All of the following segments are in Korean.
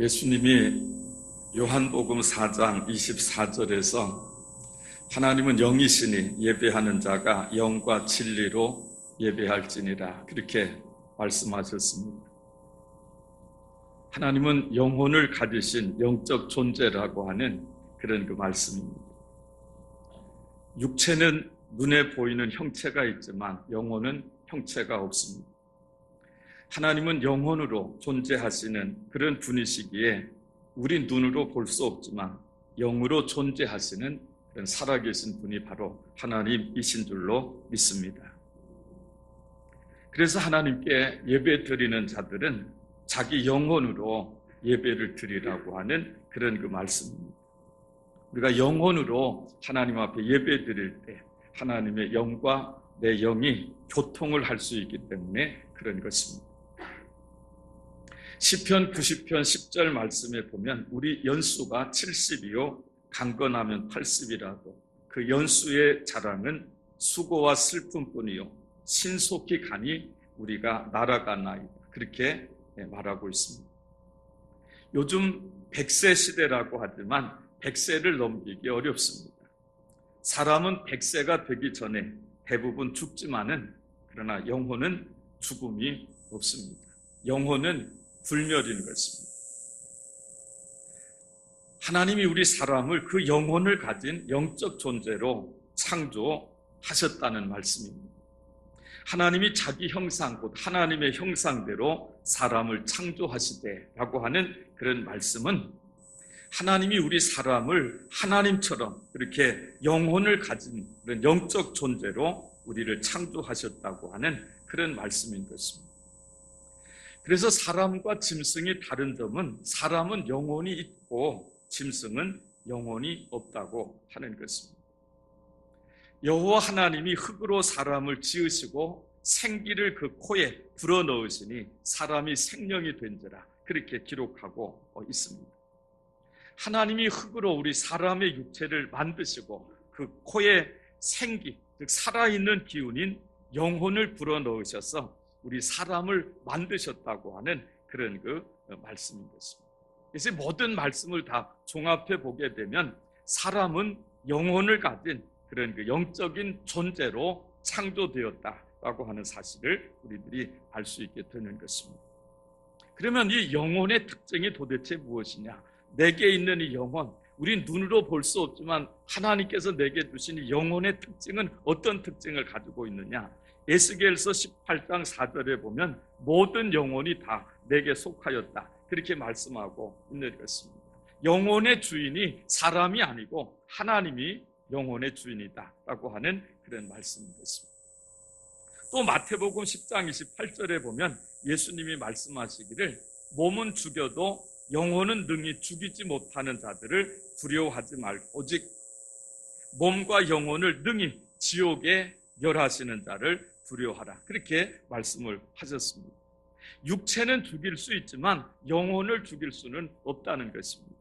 예수님이 요한복음 4장 24절에서 하나님은 영이시니 예배하는 자가 영과 진리로 예배할지니라 그렇게 말씀하셨습니다. 하나님은 영혼을 가지신 영적 존재라고 하는 그런 그 말씀입니다. 육체는 눈에 보이는 형체가 있지만 영혼은 형체가 없습니다. 하나님은 영혼으로 존재하시는 그런 분이시기에 우리 눈으로 볼 수 없지만 영으로 존재하시는 그런 살아계신 분이 바로 하나님이신 줄로 믿습니다. 그래서 하나님께 예배 드리는 자들은 자기 영혼으로 예배를 드리라고 하는 그런 그 말씀입니다. 우리가 영혼으로 하나님 앞에 예배 드릴 때 하나님의 영과 내 영이 교통을 할 수 있기 때문에 그런 것입니다. 시편 90편 10절 말씀에 보면 우리 연수가 70이요 강건하면 80이라도 그 연수의 자랑은 수고와 슬픔뿐이요 신속히 가니 우리가 날아가나이다 그렇게 말하고 있습니다. 요즘 100세 시대라고 하지만 100세를 넘기기 어렵습니다. 사람은 100세가 되기 전에 대부분 죽지만은 그러나 영혼은 죽음이 없습니다. 영혼은 불멸인 것입니다. 하나님이 우리 사람을 그 영혼을 가진 영적 존재로 창조하셨다는 말씀입니다. 하나님이 자기 형상, 곧 하나님의 형상대로 사람을 창조하시되라고 하는 그런 말씀은 하나님이 우리 사람을 하나님처럼 그렇게 영혼을 가진 그런 영적 존재로 우리를 창조하셨다고 하는 그런 말씀인 것입니다. 그래서 사람과 짐승이 다른 점은 사람은 영혼이 있고 짐승은 영혼이 없다고 하는 것입니다. 여호와 하나님이 흙으로 사람을 지으시고 생기를 그 코에 불어넣으시니 사람이 생명이 된지라 그렇게 기록하고 있습니다. 하나님이 흙으로 우리 사람의 육체를 만드시고 그 코에 생기, 즉 살아있는 기운인 영혼을 불어넣으셔서 우리 사람을 만드셨다고 하는 그런 그 말씀인 것입니다. 그래서 모든 말씀을 다 종합해 보게 되면 사람은 영혼을 가진 그런 그 영적인 존재로 창조되었다라고 하는 사실을 우리들이 알 수 있게 되는 것입니다. 그러면 이 영혼의 특징이 도대체 무엇이냐? 내게 있는 이 영혼, 우리 눈으로 볼 수 없지만 하나님께서 내게 주신 이 영혼의 특징은 어떤 특징을 가지고 있느냐? 에스겔서 18장 4절에 보면 모든 영혼이 다 내게 속하였다. 그렇게 말씀하고 있는 것입니다. 영혼의 주인이 사람이 아니고 하나님이 영혼의 주인이다라고 하는 그런 말씀인 것입니다. 또 마태복음 10장 28절에 보면 예수님이 말씀하시기를 몸은 죽여도 영혼은 능히 죽이지 못하는 자들을 두려워하지 말고 오직 몸과 영혼을 능히 지옥에 멸하시는 자를 두려워하라. 그렇게 말씀을 하셨습니다. 육체는 죽일 수 있지만 영혼을 죽일 수는 없다는 것입니다.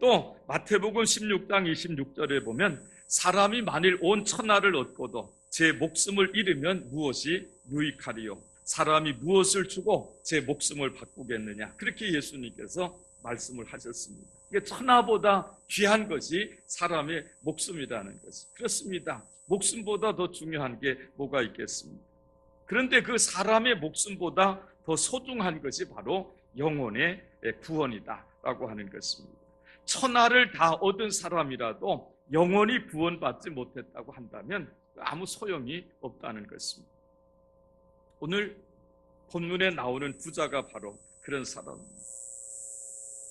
또 마태복음 16장 26절에 보면 사람이 만일 온 천하를 얻고도 제 목숨을 잃으면 무엇이 유익하리요? 사람이 무엇을 주고 제 목숨을 바꾸겠느냐? 그렇게 예수님께서 말씀을 하셨습니다. 이게 천하보다 귀한 것이 사람의 목숨이라는 것이 그렇습니다. 목숨보다 더 중요한 게 뭐가 있겠습니까? 그런데 그 사람의 목숨보다 더 소중한 것이 바로 영혼의 구원이다라고 하는 것입니다. 천하를 다 얻은 사람이라도 영혼이 구원받지 못했다고 한다면 아무 소용이 없다는 것입니다. 오늘 본문에 나오는 부자가 바로 그런 사람입니다.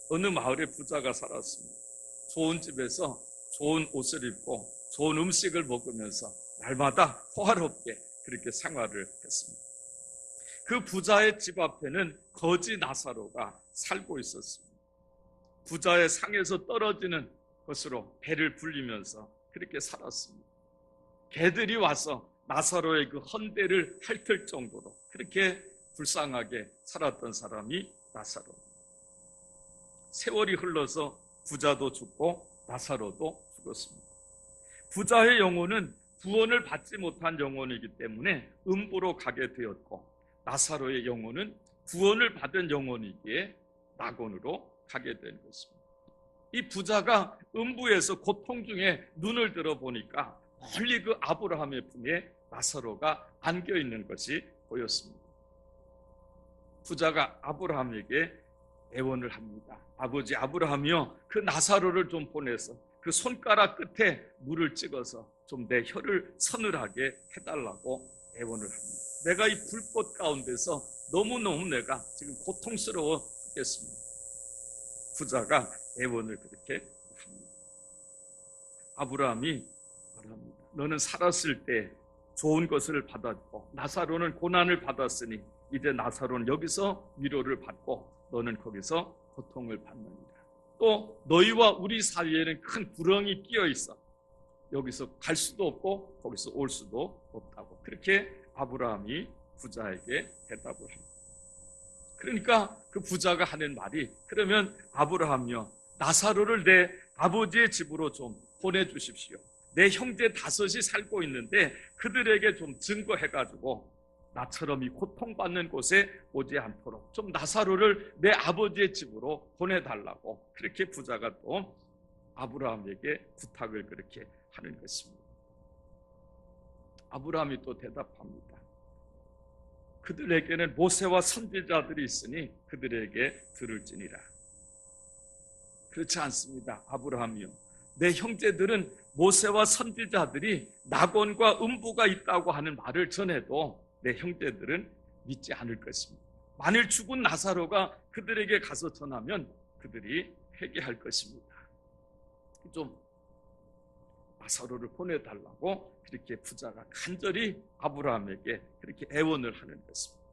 어느 마을에 부자가 살았습니다. 좋은 집에서 좋은 옷을 입고 좋은 음식을 먹으면서 날마다 호화롭게 그렇게 생활을 했습니다. 그 부자의 집 앞에는 거지 나사로가 살고 있었습니다. 부자의 상에서 떨어지는 것으로 배를 불리면서 그렇게 살았습니다. 개들이 와서 나사로의 그 헌대를 핥을 정도로 그렇게 불쌍하게 살았던 사람이 나사로. 세월이 흘러서 부자도 죽고 나사로도 죽었습니다. 부자의 영혼은 구원을 받지 못한 영혼이기 때문에 음부로 가게 되었고 나사로의 영혼은 구원을 받은 영혼이기에 낙원으로 가게 된 것입니다. 이 부자가 음부에서 고통 중에 눈을 들어 보니까 멀리 그 아브라함의 품에 나사로가 안겨 있는 것이 보였습니다. 부자가 아브라함에게 애원을 합니다. 아버지 아브라함이요, 그 나사로를 좀 보내서 그 손가락 끝에 물을 찍어서 좀 내 혀를 서늘하게 해달라고 애원을 합니다. 내가 이 불꽃 가운데서 너무너무 내가 지금 고통스러워 죽겠습니다. 부자가 애원을 그렇게 합니다. 아브라함이 말합니다. 너는 살았을 때 좋은 것을 받았고 나사로는 고난을 받았으니 이제 나사로는 여기서 위로를 받고 너는 거기서 고통을 받느니라. 또 너희와 우리 사이에는 큰 구렁이 끼어 있어. 여기서 갈 수도 없고 거기서 올 수도 없다고. 그렇게 아브라함이 부자에게 대답을 합니다. 그러니까 그 부자가 하는 말이 그러면 아브라함요 나사로를 내 아버지의 집으로 좀 보내주십시오. 내 형제 다섯이 살고 있는데 그들에게 좀 증거해가지고 나처럼 이 고통받는 곳에 오지 않도록 좀 나사로를 내 아버지의 집으로 보내달라고 그렇게 부자가 또 아브라함에게 부탁을 그렇게 하는 것입니다. 아브라함이 또 대답합니다. 그들에게는 모세와 선지자들이 있으니 그들에게 들을지니라. 그렇지 않습니다. 아브라함이요. 내 형제들은 모세와 선지자들이 낙원과 음부가 있다고 하는 말을 전해도 내 형제들은 믿지 않을 것입니다. 만일 죽은 나사로가 그들에게 가서 전하면 그들이 회개할 것입니다. 좀 나사로를 보내달라고 그렇게 부자가 간절히 아브라함에게 그렇게 애원을 하는 것입니다.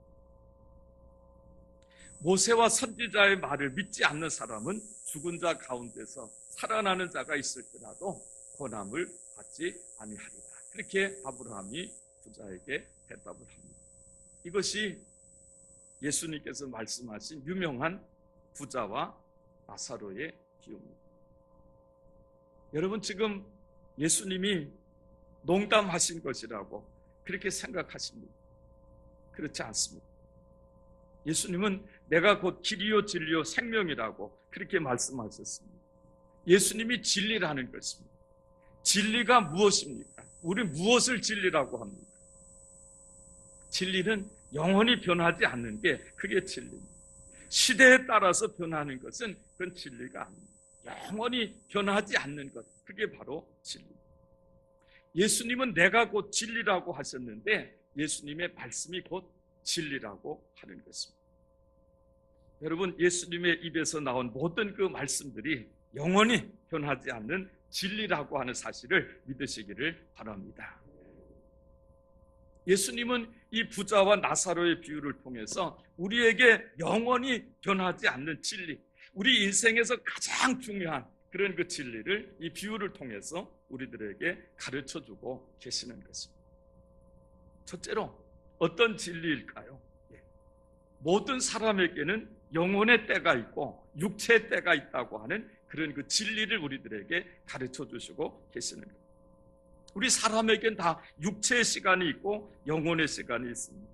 모세와 선지자의 말을 믿지 않는 사람은 죽은 자 가운데서 살아나는 자가 있을지라도 고난을 받지 아니하리라. 그렇게 아브라함이 부자에게 대답을 합니다. 이것이 예수님께서 말씀하신 유명한 부자와 나사로의 비유입니다. 여러분 지금 예수님이 농담하신 것이라고 그렇게 생각하십니다. 그렇지 않습니다. 예수님은 내가 곧 길이요 진리요 생명이라고 그렇게 말씀하셨습니다. 예수님이 진리라는 것입니다. 진리가 무엇입니까? 우리 무엇을 진리라고 합니까? 진리는 영원히 변하지 않는 게 그게 진리입니다. 시대에 따라서 변하는 것은 그건 진리가 아닙니다. 영원히 변하지 않는 것, 그게 바로 진리입니다. 예수님은 내가 곧 진리라고 하셨는데 예수님의 말씀이 곧 진리라고 하는 것입니다. 여러분, 예수님의 입에서 나온 모든 그 말씀들이 영원히 변하지 않는 진리라고 하는 사실을 믿으시기를 바랍니다. 예수님은 이 부자와 나사로의 비유를 통해서 우리에게 영원히 변하지 않는 진리, 우리 인생에서 가장 중요한 그런 그 진리를 이 비유를 통해서 우리들에게 가르쳐 주고 계시는 것입니다. 첫째로 어떤 진리일까요? 예. 모든 사람에게는 영혼의 때가 있고 육체의 때가 있다고 하는 그런 그 진리를 우리들에게 가르쳐 주시고 계시는 거예요. 우리 사람에겐 다 육체의 시간이 있고 영혼의 시간이 있습니다.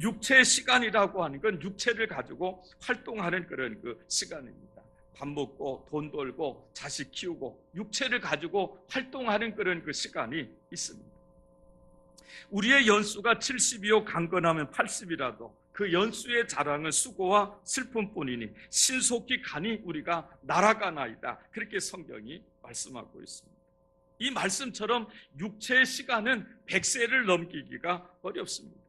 육체의 시간이라고 하는 건 육체를 가지고 활동하는 그런 그 시간입니다. 밥 먹고 돈 벌고 자식 키우고 육체를 가지고 활동하는 그런 그 시간이 있습니다. 우리의 연수가 70이요 강건하면 80이라도 그 연수의 자랑은 수고와 슬픔뿐이니 신속히 가니 우리가 날아가나이다. 그렇게 성경이 말씀하고 있습니다. 이 말씀처럼 육체의 시간은 100세를 넘기기가 어렵습니다.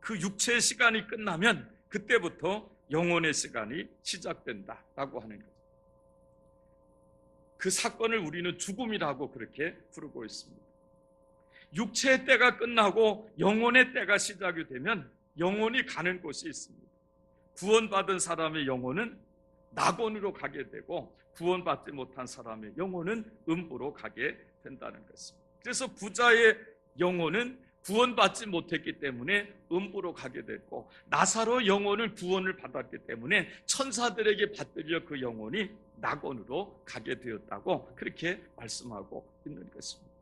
그 육체의 시간이 끝나면 그때부터 영혼의 시간이 시작된다라고 하는 거죠. 그 사건을 우리는 죽음이라고 그렇게 부르고 있습니다. 육체의 때가 끝나고 영혼의 때가 시작이 되면 영혼이 가는 곳이 있습니다. 구원받은 사람의 영혼은 낙원으로 가게 되고 구원받지 못한 사람의 영혼은 음부로 가게 된다는 것입니다. 그래서 부자의 영혼은 구원받지 못했기 때문에 음부로 가게 됐고 나사로 영혼을 구원을 받았기 때문에 천사들에게 받들려 그 영혼이 낙원으로 가게 되었다고 그렇게 말씀하고 있는 것입니다.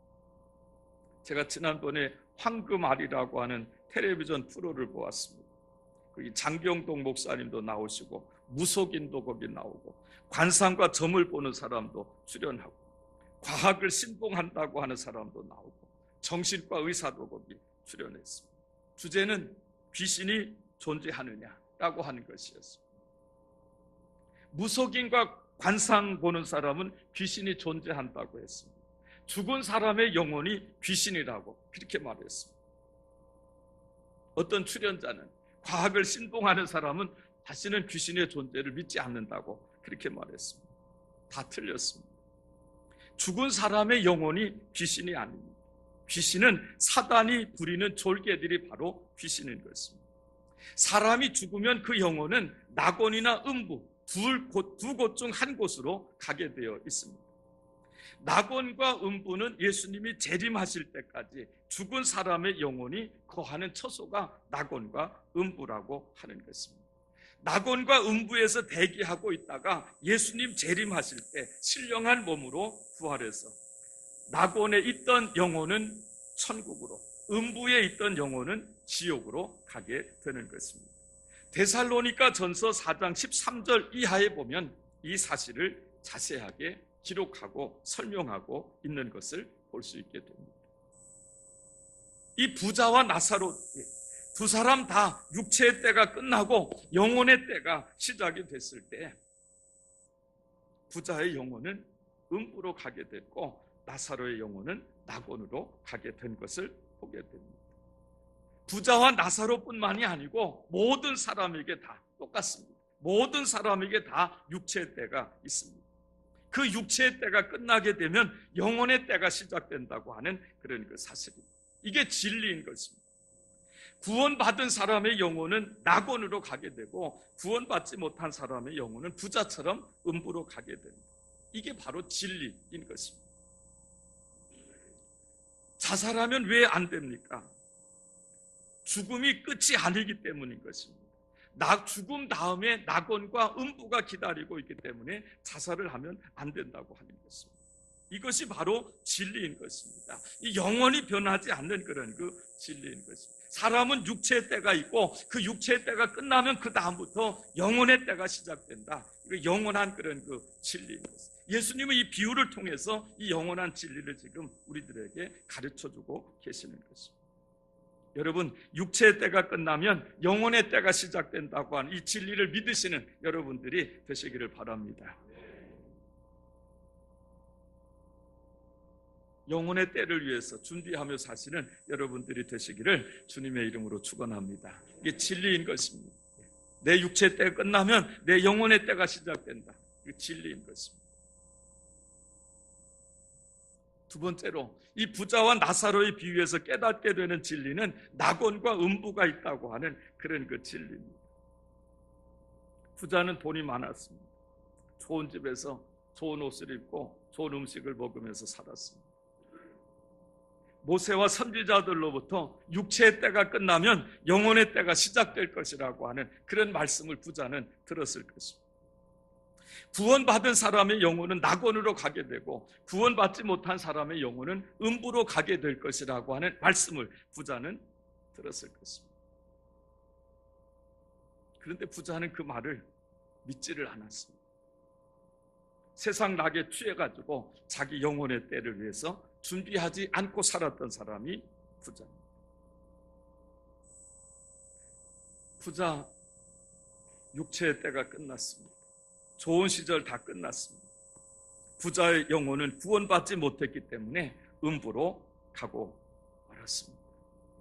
제가 지난번에 황금알이라고 하는 텔레비전 프로를 보았습니다. 그 장병동 목사님도 나오시고 무속인도 거기 나오고 관상과 점을 보는 사람도 출연하고 과학을 신봉한다고 하는 사람도 나오고 정신과 의사도 거기 출연했습니다. 주제는 귀신이 존재하느냐라고 하는 것이었습니다. 무속인과 관상 보는 사람은 귀신이 존재한다고 했습니다. 죽은 사람의 영혼이 귀신이라고 그렇게 말했습니다. 어떤 출연자는 과학을 신봉하는 사람은 다시는 귀신의 존재를 믿지 않는다고 그렇게 말했습니다. 다 틀렸습니다. 죽은 사람의 영혼이 귀신이 아닙니다. 귀신은 사단이 부리는 졸개들이 바로 귀신인 것입니다. 사람이 죽으면 그 영혼은 낙원이나 음부 두 곳 중 한 곳으로 가게 되어 있습니다. 낙원과 음부는 예수님이 재림하실 때까지 죽은 사람의 영혼이 거하는 처소가 낙원과 음부라고 하는 것입니다. 낙원과 음부에서 대기하고 있다가 예수님 재림하실 때 신령한 몸으로 부활해서 낙원에 있던 영혼은 천국으로 음부에 있던 영혼은 지옥으로 가게 되는 것입니다. 데살로니가 전서 4장 13절 이하에 보면 이 사실을 자세하게 기록하고 설명하고 있는 것을 볼 수 있게 됩니다. 이 부자와 나사로 두 사람 다 육체의 때가 끝나고 영혼의 때가 시작이 됐을 때 부자의 영혼은 음부로 가게 됐고 나사로의 영혼은 낙원으로 가게 된 것을 보게 됩니다. 부자와 나사로뿐만이 아니고 모든 사람에게 다 똑같습니다. 모든 사람에게 다 육체의 때가 있습니다. 그 육체의 때가 끝나게 되면 영혼의 때가 시작된다고 하는 그런 그 사실입니다. 이게 진리인 것입니다. 구원받은 사람의 영혼은 낙원으로 가게 되고 구원받지 못한 사람의 영혼은 부자처럼 음부로 가게 됩니다. 이게 바로 진리인 것입니다. 자살하면 왜 안 됩니까? 죽음이 끝이 아니기 때문인 것입니다. 나 죽음 다음에 낙원과 음부가 기다리고 있기 때문에 자살을 하면 안 된다고 하는 것입니다. 이것이 바로 진리인 것입니다. 이 영원히 변하지 않는 그런 그 진리인 것입니다. 사람은 육체의 때가 있고 그 육체의 때가 끝나면 그 다음부터 영혼의 때가 시작된다. 그 영원한 그런 그 진리인 것입니다. 예수님은 이 비유를 통해서 이 영원한 진리를 지금 우리들에게 가르쳐 주고 계시는 것입니다. 여러분, 육체의 때가 끝나면 영혼의 때가 시작된다고 하는 이 진리를 믿으시는 여러분들이 되시기를 바랍니다. 영혼의 때를 위해서 준비하며 사시는 여러분들이 되시기를 주님의 이름으로 축원합니다. 이게 진리인 것입니다. 내 육체의 때가 끝나면 내 영혼의 때가 시작된다. 이게 진리인 것입니다. 두 번째로 이 부자와 나사로의 비유에서 깨닫게 되는 진리는 낙원과 음부가 있다고 하는 그런 그 진리입니다. 부자는 돈이 많았습니다. 좋은 집에서 좋은 옷을 입고 좋은 음식을 먹으면서 살았습니다. 모세와 선지자들로부터 육체의 때가 끝나면 영혼의 때가 시작될 것이라고 하는 그런 말씀을 부자는 들었을 것입니다. 구원받은 사람의 영혼은 낙원으로 가게 되고 구원받지 못한 사람의 영혼은 음부로 가게 될 것이라고 하는 말씀을 부자는 들었을 것입니다. 그런데 부자는 그 말을 믿지를 않았습니다. 세상 낙에 취해가지고 자기 영혼의 때를 위해서 준비하지 않고 살았던 사람이 부자입니다. 부자 육체의 때가 끝났습니다. 좋은 시절 다 끝났습니다. 부자의 영혼은 구원받지 못했기 때문에 음부로 가고 말았습니다.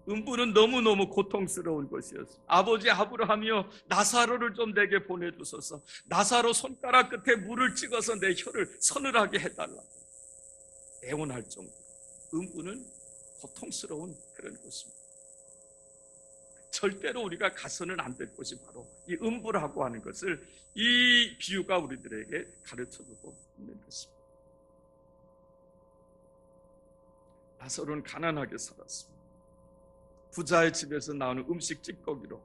음부는 너무너무 고통스러운 것이었습니다. 아버지 아브라함이여 나사로를 좀 내게 보내주소서. 나사로 손가락 끝에 물을 찍어서 내 혀를 서늘하게 해달라. 애원할 정도. 음부는 고통스러운 그런 곳입니다. 절대로 우리가 가서는 안 될 곳이 바로 이 음부라고 하는 것을 이 비유가 우리들에게 가르쳐 주고 있는 것입니다. 나사로는 가난하게 살았습니다. 부자의 집에서 나오는 음식 찌꺼기로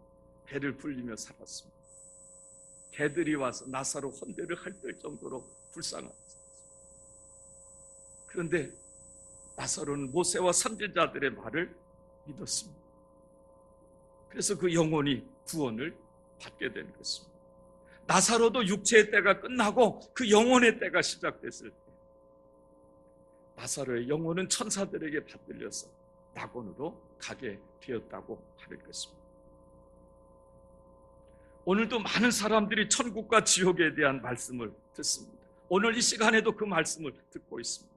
배를 불리며 살았습니다. 개들이 와서 나사로 혼대를 할뺄 정도로 불쌍합니다. 그런데 나사로는 모세와 선지자들의 말을 믿었습니다. 그래서 그 영혼이 구원을 받게 된 것입니다. 나사로도 육체의 때가 끝나고 그 영혼의 때가 시작됐을 때 나사로의 영혼은 천사들에게 받들려서 낙원으로 가게 되었다고 하는 것입니다. 오늘도 많은 사람들이 천국과 지옥에 대한 말씀을 듣습니다. 오늘 이 시간에도 그 말씀을 듣고 있습니다.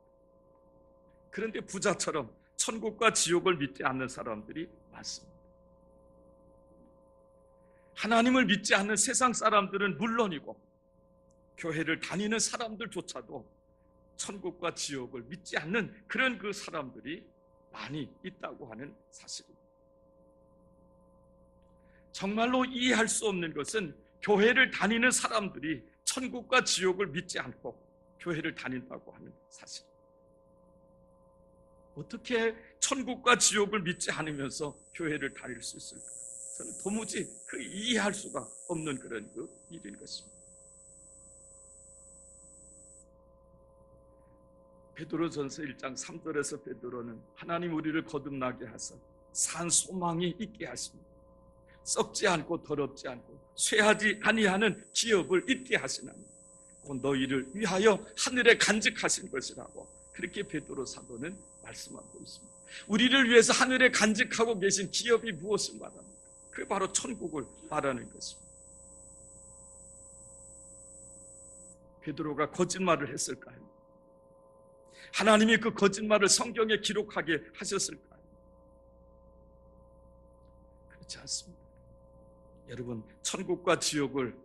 그런데 부자처럼 천국과 지옥을 믿지 않는 사람들이 많습니다. 하나님을 믿지 않는 세상 사람들은 물론이고 교회를 다니는 사람들조차도 천국과 지옥을 믿지 않는 그런 그 사람들이 많이 있다고 하는 사실입니다. 정말로 이해할 수 없는 것은 교회를 다니는 사람들이 천국과 지옥을 믿지 않고 교회를 다닌다고 하는 사실. 어떻게 천국과 지옥을 믿지 않으면서 교회를 다닐 수 있을까? 저는 도무지 그 이해할 수가 없는 그런 그 일인 것입니다. 베드로전서 1장 3절에서 베드로는 하나님 우리를 거듭나게 하사 산 소망이 있게 하십니다. 썩지 않고 더럽지 않고 쇠하지 아니하는 기업을 잊게 하시나니 곧 너희를 위하여 하늘에 간직하신 것이라고 그렇게 베드로 사도는 말씀하고 있습니다. 우리를 위해서 하늘에 간직하고 계신 기업이 무엇을 말합니까? 그 바로 천국을 말하는 것입니다. 베드로가 거짓말을 했을까요? 하나님이 그 거짓말을 성경에 기록하게 하셨을까요? 그렇지 않습니다. 여러분, 천국과 지옥을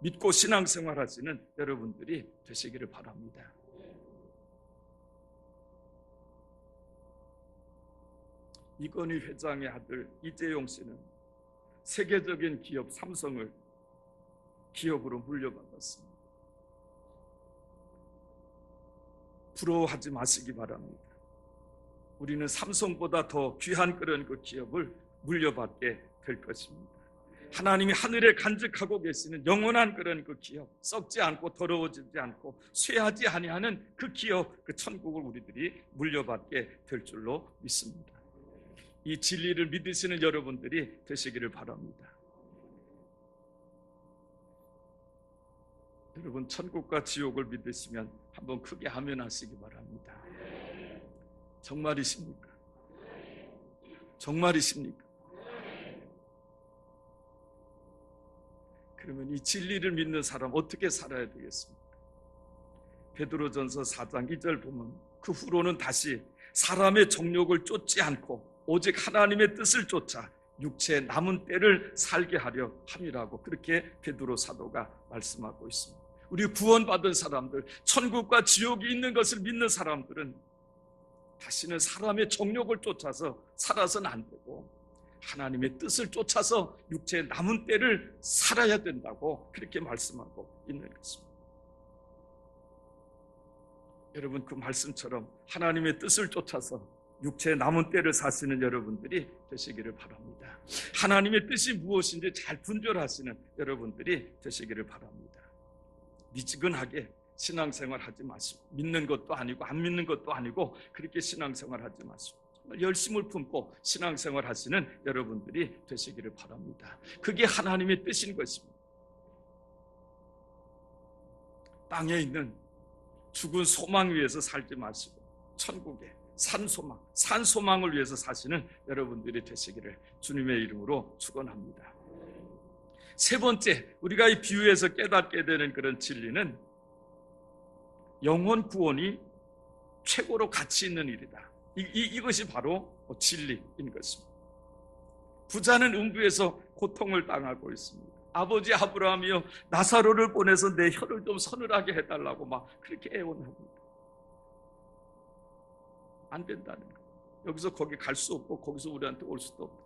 믿고 신앙생활 하시는 여러분들이 되시기를 바랍니다. 이건희 회장의 아들 이재용 씨는 세계적인 기업 삼성을 기업으로 물려받았습니다. 부러워하지 마시기 바랍니다. 우리는 삼성보다 더 귀한 그런 그 기업을 물려받게 될 것입니다. 하나님이 하늘에 간직하고 계시는 영원한 그런 그 기업, 썩지 않고 더러워지지 않고 쇠하지 아니하는 그 기업, 그 천국을 우리들이 물려받게 될 줄로 믿습니다. 이 진리를 믿으시는 여러분들이 되시기를 바랍니다. 여러분 천국과 지옥을 믿으시면 한번 크게 하면하시기 바랍니다. 정말이십니까? 정말이십니까? 그러면 이 진리를 믿는 사람 어떻게 살아야 되겠습니까? 베드로전서 4장 2절 보면 그 후로는 다시 사람의 정욕을 쫓지 않고 오직 하나님의 뜻을 쫓아 육체의 남은 때를 살게 하려 함이라고 그렇게 베드로 사도가 말씀하고 있습니다. 우리 구원받은 사람들, 천국과 지옥이 있는 것을 믿는 사람들은 다시는 사람의 정욕을 쫓아서 살아서는 안 되고 하나님의 뜻을 쫓아서 육체의 남은 때를 살아야 된다고 그렇게 말씀하고 있는 것입니다. 여러분 그 말씀처럼 하나님의 뜻을 쫓아서 육체의 남은 때를 사시는 여러분들이 되시기를 바랍니다. 하나님의 뜻이 무엇인지 잘 분별하시는 여러분들이 되시기를 바랍니다. 미지근하게 신앙생활 하지 마시고 믿는 것도 아니고 안 믿는 것도 아니고 그렇게 신앙생활 하지 마시고 열심을 품고 신앙생활 하시는 여러분들이 되시기를 바랍니다. 그게 하나님의 뜻인 것입니다. 땅에 있는 죽은 소망 위에서 살지 마시고 천국에 산소망, 산소망을 위해서 사시는 여러분들이 되시기를 주님의 이름으로 축원합니다. 세 번째, 우리가 이 비유에서 깨닫게 되는 그런 진리는 영혼 구원이 최고로 가치 있는 일이다. 이, 이, 이것이 바로 진리인 것입니다. 부자는 음부에서 고통을 당하고 있습니다. 아버지 아브라함이요 나사로를 보내서 내 혀를 좀 서늘하게 해달라고 막 그렇게 애원합니다. 안 된다는 거예요. 여기서 거기 갈 수 없고 거기서 우리한테 올 수도 없고.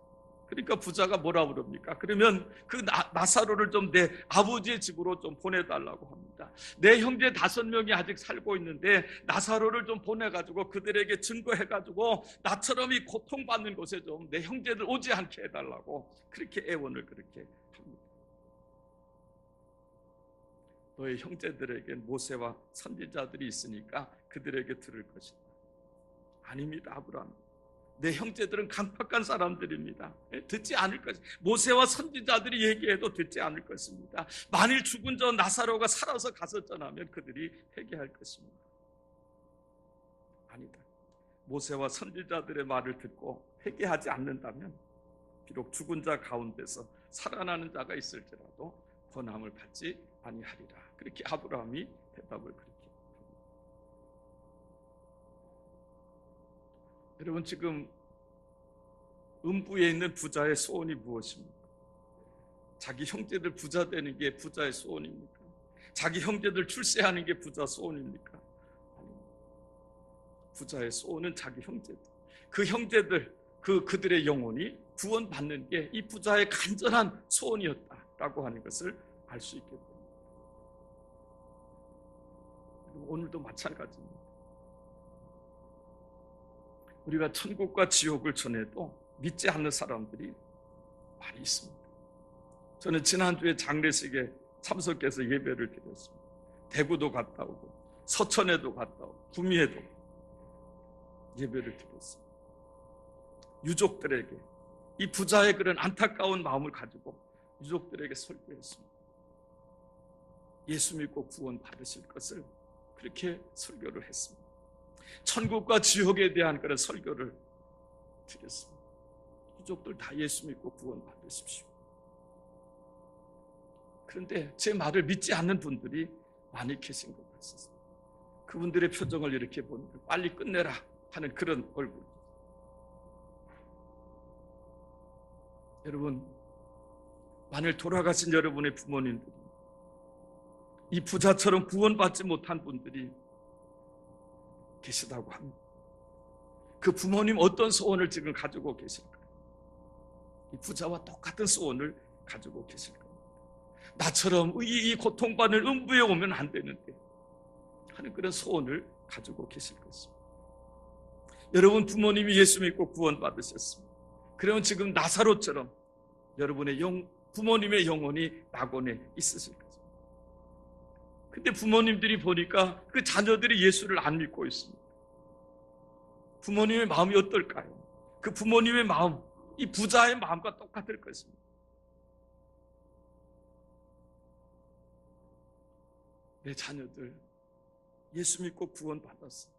그러니까 부자가 뭐라 그럽니까? 그러면 그 나, 사로를 좀 내 아버지의 집으로 좀 보내달라고 합니다. 내 형제 다섯 명이 아직 살고 있는데 나사로를 좀 보내가지고 그들에게 증거해가지고 나처럼 이 고통받는 곳에 좀 내 형제들 오지 않게 해달라고 그렇게 애원을 그렇게 합니다. 너의 형제들에게 모세와 선지자들이 있으니까 그들에게 들을 것이다. 아닙니다, 아브라함. 내 형제들은 강팍한 사람들입니다. 예, 듣지 않을 것. 모세와 선지자들이 얘기해도 듣지 않을 것입니다. 만일 죽은 저 나사로가 살아서 전하면 그들이 회개할 것입니다. 아니다. 모세와 선지자들의 말을 듣고 회개하지 않는다면 비록 죽은 자 가운데서 살아나는 자가 있을지라도 권함을 받지 아니하리라. 그렇게 아브라함이 대답을 그렇게 합니다. 여러분 지금 음부에 있는 부자의 소원이 무엇입니까? 자기 형제들 부자 되는 게 부자의 소원입니까? 자기 형제들 출세하는 게 부자 소원입니까? 부자의 소원은 자기 형제들. 그 형제들, 그 그들의 영혼이 구원받는 게 이 부자의 간절한 소원이었다라고 하는 것을 알 수 있게 됩니다. 오늘도 마찬가지입니다. 우리가 천국과 지옥을 전해도 믿지 않는 사람들이 많이 있습니다. 저는 지난주에 장례식에 참석해서 예배를 드렸습니다. 대구도 갔다 오고, 서천에도 갔다 오고, 구미에도 예배를 드렸습니다. 유족들에게 이 부자의 그런 안타까운 마음을 가지고 유족들에게 설교했습니다. 예수 믿고 구원 받으실 것을 그렇게 설교를 했습니다. 천국과 지옥에 대한 그런 설교를 드렸습니다. 유족들 다 예수 믿고 구원 받으십시오. 그런데 제 말을 믿지 않는 분들이 많이 계신 것 같습니다. 그분들의 표정을 이렇게 보니까 빨리 끝내라 하는 그런 얼굴. 여러분, 만일 돌아가신 여러분의 부모님들이 이 부자처럼 구원받지 못한 분들이 계시다고 합니다. 그 부모님 어떤 소원을 지금 가지고 계실까요? 이 부자와 똑같은 소원을 가지고 계실 겁니다. 나처럼 이, 이 고통받는 음부에 오면 안 되는데 하는 그런 소원을 가지고 계실 것입니다. 여러분 부모님이 예수 믿고 구원받으셨습니다. 그러면 지금 나사로처럼 여러분의 영, 부모님의 영혼이 낙원에 있으실 거죠. 근데 부모님들이 보니까 그 자녀들이 예수를 안 믿고 있습니다. 부모님의 마음이 어떨까요? 그 부모님의 마음, 이 부자의 마음과 똑같을 것입니다. 내 자녀들 예수 믿고 구원 받았어.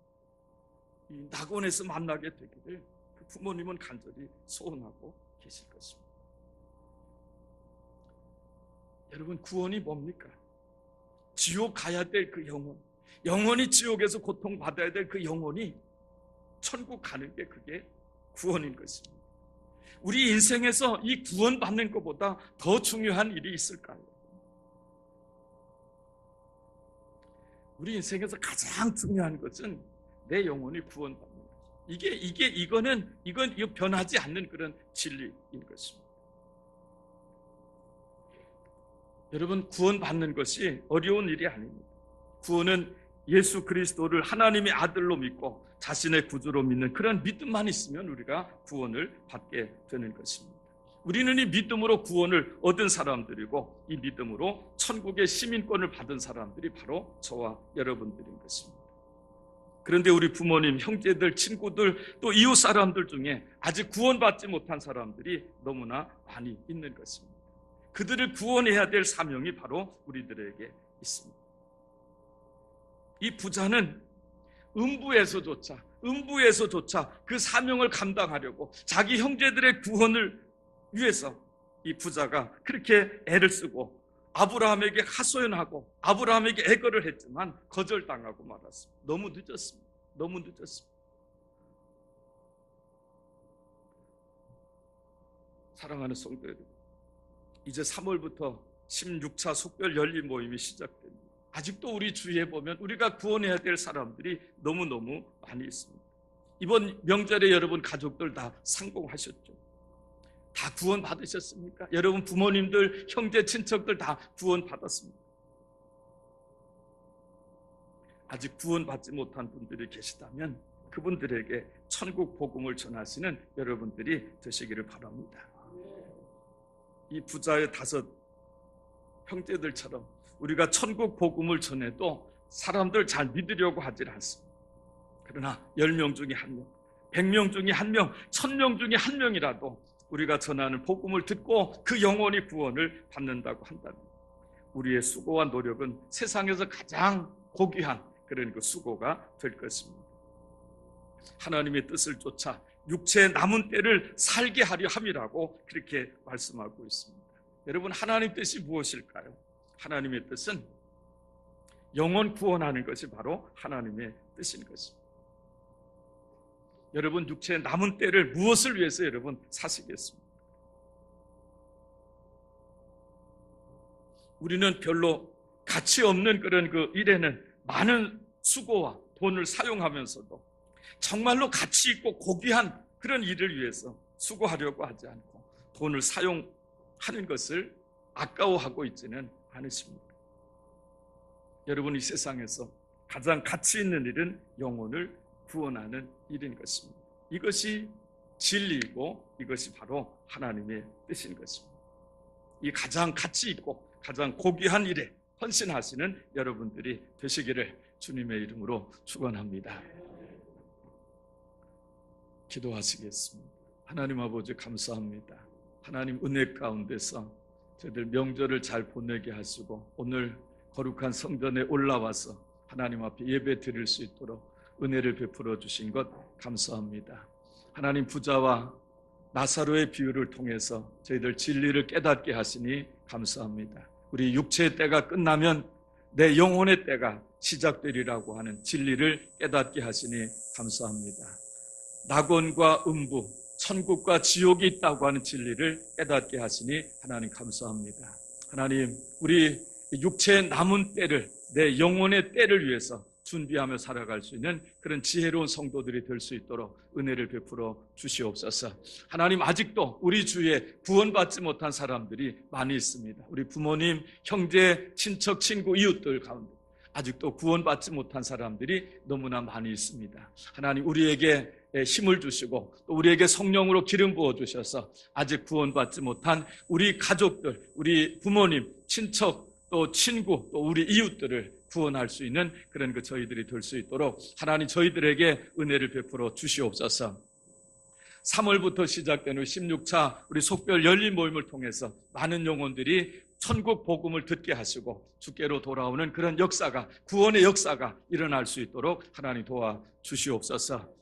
이 낙원에서 만나게 되기를 그 부모님은 간절히 소원하고 계실 것입니다. 여러분 구원이 뭡니까? 지옥 가야 될 그 영혼, 영혼이 지옥에서 고통 받아야 될 그 영혼이 천국 가는 게 그게 구원인 것입니다. 우리 인생에서 이 구원 받는 것보다 더 중요한 일이 있을까요? 우리 인생에서 가장 중요한 것은 내 영혼이 구원받는 것. 이게 이게 이거는 이건 변하지 않는 그런 진리인 것입니다. 여러분 구원받는 것이 어려운 일이 아닙니다. 구원은 예수 그리스도를 하나님의 아들로 믿고 자신의 구주로 믿는 그런 믿음만 있으면 우리가 구원을 받게 되는 것입니다. 우리는 이 믿음으로 구원을 얻은 사람들이고 이 믿음으로 천국의 시민권을 받은 사람들이 바로 저와 여러분들인 것입니다. 그런데 우리 부모님, 형제들, 친구들, 또 이웃 사람들 중에 아직 구원받지 못한 사람들이 너무나 많이 있는 것입니다. 그들을 구원해야 될 사명이 바로 우리들에게 있습니다. 이 부자는 음부에서조차, 음부에서조차 그 사명을 감당하려고 자기 형제들의 구원을 위해서 이 부자가 그렇게 애를 쓰고 아브라함에게 하소연하고 아브라함에게 애거를 했지만 거절당하고 말았습니다. 너무 늦었습니다. 너무 늦었습니다. 사랑하는 성도 여러분, 이제 3월부터 16차 속별 열린 모임이 시작됩니다. 아직도 우리 주위에 보면 우리가 구원해야 될 사람들이 너무너무 많이 있습니다. 이번 명절에 여러분 가족들 다 상봉하셨죠? 다 구원 받으셨습니까? 여러분 부모님들, 형제, 친척들 다 구원 받았습니다. 아직 구원 받지 못한 분들이 계시다면 그분들에게 천국 복음을 전하시는 여러분들이 되시기를 바랍니다. 이 부자의 다섯 형제들처럼 우리가 천국 복음을 전해도 사람들 잘 믿으려고 하질 않습니다. 그러나 열명 중에 한 명, 100명 중에 한 명, 1000명 중에 한 명이라도 우리가 전하는 복음을 듣고 그 영혼이 구원을 받는다고 한다면 우리의 수고와 노력은 세상에서 가장 고귀한 그런 그 수고가 될 것입니다. 하나님의 뜻을 쫓아 육체의 남은 때를 살게 하려 함이라고 그렇게 말씀하고 있습니다. 여러분 하나님 뜻이 무엇일까요? 하나님의 뜻은 영혼 구원하는 것이 바로 하나님의 뜻인 것입니다. 여러분 육체의 남은 때를 무엇을 위해서 여러분 사시겠습니까? 우리는 별로 가치 없는 그런 그 일에는 많은 수고와 돈을 사용하면서도 정말로 가치 있고 고귀한 그런 일을 위해서 수고하려고 하지 않고 돈을 사용하는 것을 아까워하고 있지는 않으십니까? 여러분 이 세상에서 가장 가치 있는 일은 영혼을 구원하는 일인 것입니다. 이것이 진리이고 이것이 바로 하나님의 뜻인 것입니다. 이 가장 가치 있고 가장 고귀한 일에 헌신하시는 여러분들이 되시기를 주님의 이름으로 축원합니다. 기도하시겠습니다. 하나님 아버지 감사합니다. 하나님 은혜 가운데서 저희들 명절을 잘 보내게 하시고 오늘 거룩한 성전에 올라와서 하나님 앞에 예배 드릴 수 있도록 은혜를 베풀어 주신 것 감사합니다. 하나님 부자와 나사로의 비유를 통해서 저희들 진리를 깨닫게 하시니 감사합니다. 우리 육체의 때가 끝나면 내 영혼의 때가 시작되리라고 하는 진리를 깨닫게 하시니 감사합니다. 낙원과 음부, 천국과 지옥이 있다고 하는 진리를 깨닫게 하시니 하나님 감사합니다. 하나님, 우리 육체의 남은 때를 내 영혼의 때를 위해서 준비하며 살아갈 수 있는 그런 지혜로운 성도들이 될 수 있도록 은혜를 베풀어 주시옵소서. 하나님 아직도 우리 주위에 구원받지 못한 사람들이 많이 있습니다. 우리 부모님, 형제, 친척, 친구, 이웃들 가운데 아직도 구원받지 못한 사람들이 너무나 많이 있습니다. 하나님 우리에게 힘을 주시고 또 우리에게 성령으로 기름 부어 주셔서 아직 구원받지 못한 우리 가족들, 우리 부모님, 친척, 또 친구, 또 우리 이웃들을 구원할 수 있는 그런 그 저희들이 될 수 있도록 하나님 저희들에게 은혜를 베풀어 주시옵소서. 3월부터 시작되는 16차 우리 속별 열린 모임을 통해서 많은 영혼들이 천국 복음을 듣게 하시고 주께로 돌아오는 그런 역사가 구원의 역사가 일어날 수 있도록 하나님 도와 주시옵소서.